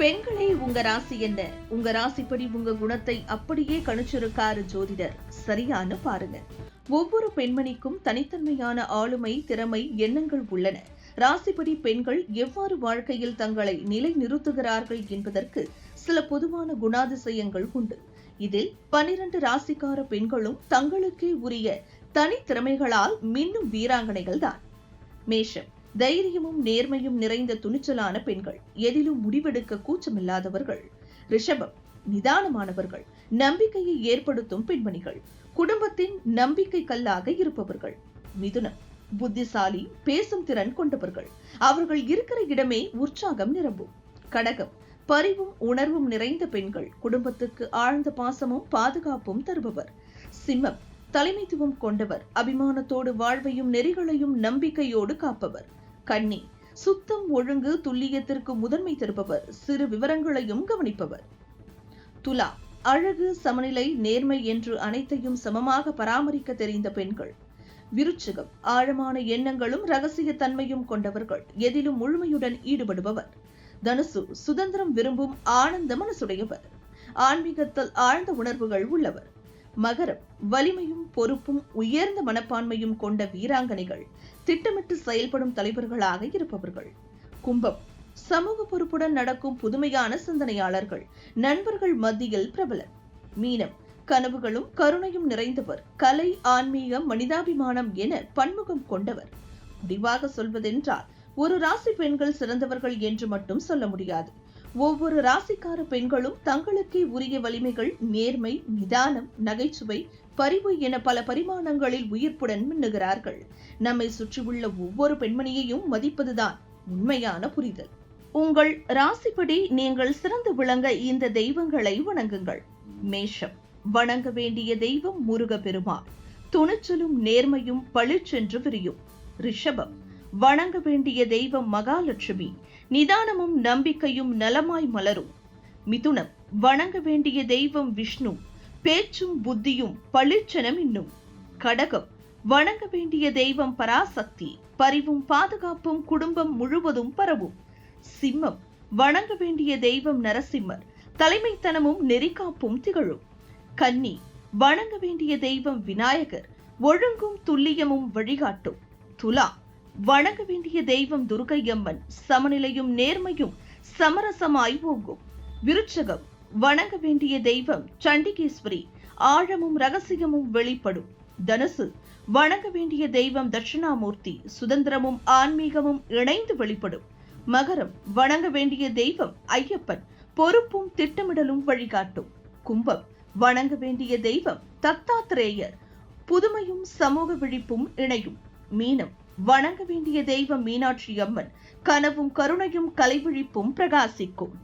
பெண்களே உங்க ராசி என்ன? உங்க ராசிப்படி உங்க குணத்தை அப்படியே கணிச்சிருக்காரு ஜோதிடர். சரியான பாருங்க. ஒவ்வொரு பெண்மணிக்கும் தனித்தன்மையான ஆளுமை திறமை எண்ணங்கள் உள்ளன. ராசிப்படி பெண்கள் எவ்வாறு வாழ்க்கையில் தங்களை நிலை நிறுத்துகிறார்கள் என்பதற்கு சில பொதுவான குணாதிசயங்கள் உண்டு. இதில் பனிரண்டு ராசிக்கார பெண்களும் தங்களுக்கே உரிய தனித்திறமைகளால் மின்னும் வீராங்கனைகள் தான் மேஷம். தைரியமும் நேர்மையும் நிறைந்த துணிச்சலான பெண்கள். எதிலும் முடிவெடுக்க கூச்சமில்லாதவர்கள். ரிஷபம் நிதானமானவர்கள். நம்பிக்கையை ஏற்படுத்தும் பெண்மணிகள். குடும்பத்தின் நம்பிக்கை கல்லாக இருப்பவர்கள். மிதுனம் புத்திசாலி பேசும் திறன் கொண்டவர்கள். அவர்கள் இருக்கிற இடமே உற்சாகம் நிரம்பும். கடகம் பரிவும் உணர்வும் நிறைந்த பெண்கள். குடும்பத்துக்கு ஆழ்ந்த பாசமும் பாதுகாப்பும் தருபவர். சிம்மம் தலைமைத்துவம் கொண்டவர். அபிமானத்தோடு வாழ்வையும் நெறிகளையும் நம்பிக்கையோடு காப்பவர். கன்னி சுத்தம் ஒழுங்கு துல்லியத்திற்கு முதன்மை தருபவர். சிறு விவரங்களையும் கவனிப்பவர். துலா. அழகு சமநிலை நேர்மை என்று அனைத்தையும் சமமாக பராமரிக்க தெரிந்த பெண்கள். விருச்சிகம். ஆழமான எண்ணங்களும் ரகசிய தன்மையும் கொண்டவர்கள். எதிலும் முழுமையுடன் ஈடுபடுபவர். தனுசு. சுதந்திரம் விரும்பும் ஆனந்த மனசுடையவர். ஆன்மீகத்தில் ஆழ்ந்த உணர்வுகள் உள்ளவர். மகரம் வலிமையும் பொறுப்பும் உயர்ந்த மனப்பான்மையும் கொண்ட வீராங்கனைகள் திட்டமிட்டு செயல்படும் தலைவர்களாக இருப்பவர்கள். கும்பம் சமூக பொறுப்புடன் நடக்கும் புதுமையான சிந்தனையாளர்கள் நண்பர்கள் மத்தியில் பிரபலம் மீனம் கனவுகளும் கருணையும் நிறைந்தவர் கலை ஆன்மீகம் மனிதாபிமானம் என பன்முகம் கொண்டவர். முடிவாக சொல்வதென்றால் ஒரு ராசி பெண்கள் சிறந்தவர்கள் என்று மட்டும் சொல்ல முடியாது. ஒவ்வொரு ராசிக்கார பெண்களும் தங்களுக்கே உரிய வலிமைகள் நேர்மை நிதானம் நகைச்சுவை பரிவு என பல பரிமாணங்களில் உயிர்ப்புடன் மின்னுகிறார்கள். நம்மை சுற்றியுள்ள ஒவ்வொரு பெண்மணியையும் மதிப்பதுதான் உண்மையான புரிதல். உங்கள் ராசிப்படி நீங்கள் சிறந்து விளங்க இந்த தெய்வங்களை வணங்குங்கள். மேஷம். வணங்க வேண்டிய தெய்வம் முருக பெருமாள் துணிச்சலும் நேர்மையும் பளிச்சென்று விரியும். ரிஷபம். வணங்க வேண்டிய தெய்வம் மகாலட்சுமி. நிதானமும் நம்பிக்கையும் நலமாய் மலரும். மிதுனம் வணங்க வேண்டிய தெய்வம் விஷ்ணு. பேச்சும் புத்தியும் பளிச்சனம் இன்னும். கடகம் வணங்க வேண்டிய தெய்வம் பராசக்தி. பரிவும் பாதுகாப்பும் குடும்பம் முழுவதும் பரவும். சிம்மம் வணங்க வேண்டிய தெய்வம் நரசிம்மர். தலைமைத்தனமும் நெறிக்காப்பும் திகழும். கன்னி வணங்க வேண்டிய தெய்வம் விநாயகர். ஒழுங்கும் துல்லியமும் வழிகாட்டும். துலா வணங்க வேண்டிய தெய்வம் துர்க்கையம்மன் சமநிலையும் நேர்மையும் சமரசமாய் ஓங்கும். விருச்சகம் வணங்க வேண்டிய தெய்வம் சண்டிகேஸ்வரி. ஆழமும் ரகசியமும் வெளிப்படும். தனுசு வணங்க வேண்டிய தெய்வம் தட்சிணாமூர்த்தி. சுதந்திரமும் ஆன்மீகமும் இணைந்து வெளிப்படும். மகரம் வணங்க வேண்டிய தெய்வம் ஐயப்பன். பொறுப்பும் திட்டமிடலும் வழிகாட்டும். கும்பம் வணங்க வேண்டிய தெய்வம் தத்தாத்திரேயர் புதுமையும் சமூக விழிப்பும் இணையும். மீனம் வணங்க வேண்டிய தெய்வம் மீனாட்சி அம்மன். கனவும் கருணையும் கலைவிழிப்பும் பிரகாசிக்கும்.